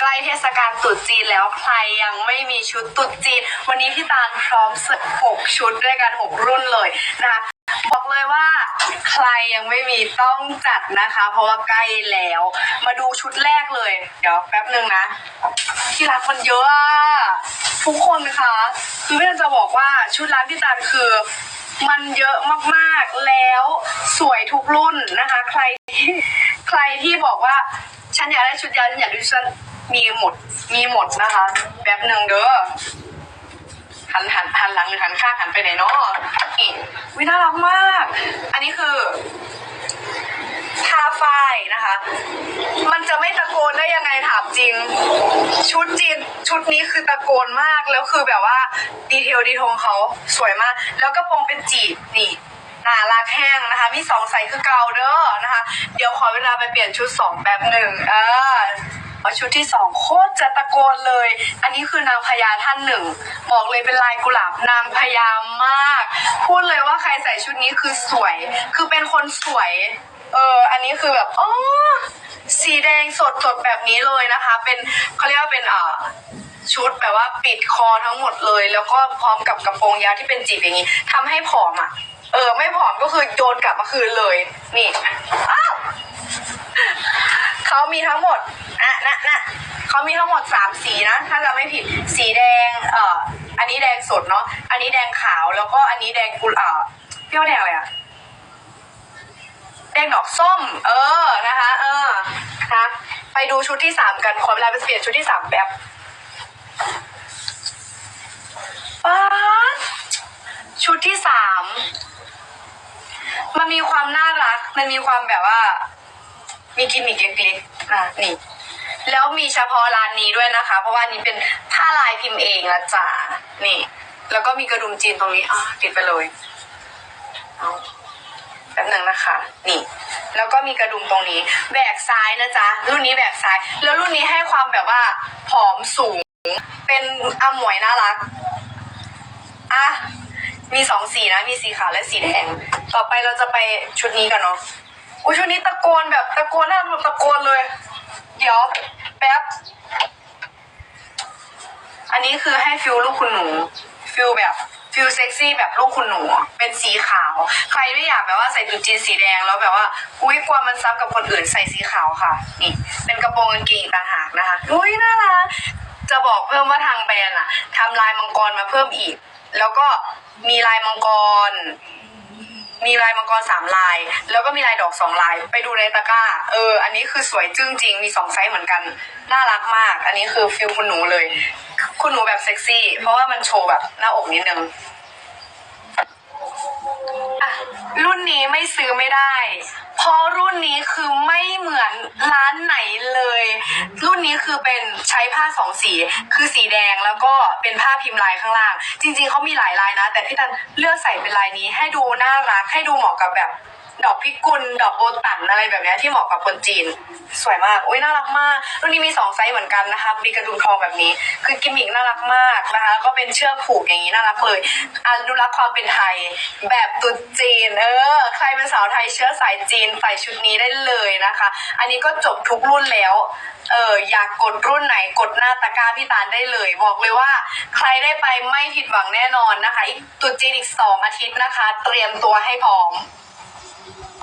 ใกล้เทศกาลตรุษจีนแล้วใครยังไม่มีชุดตรุษจีน วันนี้พี่ตาลพร้อมเสิร์ฟหกชุดด้วยกันหกรุ่นเลยนะคะบอกเลยว่าใครยังไม่มีต้องจัดนะคะ เพราะว่าใกล้แล้ว มาดูชุดแรกเลย เดี๋ยวแป๊บหนึ่งนะ ที่รักมันเยอะทุกคนคะคือพี่ตาลจะบอกว่าชุดร้านพี่ตาลคือมันเยอะมากๆแล้วสวยทุกรุ่นนะคะ ใครใครที่บอกว่า ฉันอยากได้ชุดยาวฉันอยากดูชุดมีหมด มีหมดนะคะ แบบหนึ่งเด้อหันหันหันหลังหรือหันข้างหันไปไหนเนาะนี่วิน่ารักมาก อันนี้คือผ้าฝ้ายนะคะ มันจะไม่ตะโกนได้ยังไงถามจริง ชุดจีนชุดนี้คือตะโกนมากแล้วคือแบบว่า ดีเทลดีทงเขาสวยมาก แล้วก็โปรงเป็นจีบนี่ มีสองไซส์คือเก่าเด้อนะคะ เดี๋ยวขอเวลาไปเปลี่ยนชุดสองแป๊บหนึ่งเออเอาชุดที่สองโคตรจะตะโกนเลย อันนี้คือนางพญาท่านหนึ่ง บอกเลยเป็นลายกุหลาบนางพญามาก พูดเลยว่าใครใส่ชุดนี้คือสวย คือเป็นคนสวย เออ อันนี้คือแบบอ๋อสีแดงสดสดแบบนี้เลยนะคะ เป็นเขาเรียกว่าเป็นอ่าชุดแบบว่าปิดคอทั้งหมดเลย แล้วก็พร้อมกับกระโปรงยาวที่เป็นจีบอย่างนี้ทำให้ผอมอะ เออ ไม่ผอมก็คือโยนกลับมาคืนเลย นี่อ้าวเขามีทั้งหมดอะนะนะเขามีทั้งหมดสามสีนะ ถ้าจะไม่ผิดสีแดง เอ่อ อันนี้แดงสดเนาะอันนี้แดงขาวแล้วก็อันนี้แดงกุหลาเปรี้ยวแดงอะไรอะแดงดอกส้ม เออนะคะ เออนะคะไปดูชุดที่สามกันขอเวลาไปเปลี่ยนชุดที่สามแบบป๊าดชุดที่สาม มันมีความน่ารัก มันมีความแบบว่า มีกิมมิคเล็กๆนะนี่ แล้วมีเฉพาะร้านนี้ด้วยนะคะ เพราะว่านี้เป็นผ้าลายพิมพ์เองละจ้านี่ แล้วก็มีกระดุมจีนตรงนี้อะติดไปเลยเอาแป๊บหนึ่งนะคะ นี่ แล้วก็มีกระดุมตรงนี้แบกซ้ายนะจ๊ะ รุ่นนี้แบกซ้าย แล้วรุ่นนี้ให้ความแบบว่าผอมสูง เป็นอมวยน่ารัก อะ มีสองสีนะ มีสีขาวและสีแดง ต่อไปเราจะไปชุดนี้กันเนาะ อุ้ยชุดนี้ตะโกนแบบตะโกนน่าแบบตะโกนเลย เดี๋ยวแป๊บ อันนี้คือให้ฟิลลูกคุณหนู ฟิลแบบฟิลเซ็กซี่แบบลูกคุณหนู เป็นสีขาว ใครไม่อยากแบบว่าใส่ตุจีนสีแดงแล้วแบบว่า อุ้ยกลัวมันซ้ำกับคนอื่นใส่สีขาวค่ะ นี่ เป็นกระโปรงกางเกงต่างหากนะคะ อุ้ยน่ารัก จะบอกเพิ่มว่าทางแบรนด์อะทำลายมังกรมาเพิ่มอีก แล้วก็มีลายมังกร มีลายมังกรสามลาย แล้วก็มีลายดอกสองลาย ไปดูในตะกร้า เออ อันนี้คือสวยจึ้งจริง มีสองไซส์เหมือนกัน น่ารักมาก อันนี้คือฟิลคุณหนูเลย คุณหนูแบบเซ็กซี่ เพราะว่ามันโชว์แบบหน้าอกนิดนึง อะ รุ่นนี้ไม่ซื้อไม่ได้ มือนร้านไหนเลย รุ่นนี้คือเป็นใช้ผ้าสองสี คือสีแดงแล้วก็เป็นผ้าพิมพ์ลายข้างล่าง จริงๆเขามีหลายลายนะ แต่พี่ตันเลือกใส่เป็นลายนี้ให้ดูน่ารักให้ดูเหมาะกับแบบ ดอกพิกุลดอกโบตันอะไรแบบเนี้ยที่เหมาะกับคนจีน สวยมากอุ้ยน่ารักมากรุ่นนี้มีสองไซส์เหมือนกันนะคะมีกระดุมทองแบบนี้ คือกิมมิกน่ารักมากนะคะก็เป็นเชือกผูกอย่างนี้น่ารักเลยอนุรักษ์ความเป็นไทยแบบตุ๊ดจีนเออใครเป็นสาวไทยเชื้อสายจีนใส่ชุดนี้ได้เลยนะคะ อันนี้ก็จบทุกรุ่นแล้วเอออยากกดรุ่นไหนกดหน้าตะกร้าพี่ตาลได้เลย บอกเลยว่า ใครได้ไปไม่ผิดหวังแน่นอนนะคะอีกตุ๊ดจีนอีกสองอาทิตย์นะคะ เตรียมตัวให้พร้อม Thank you.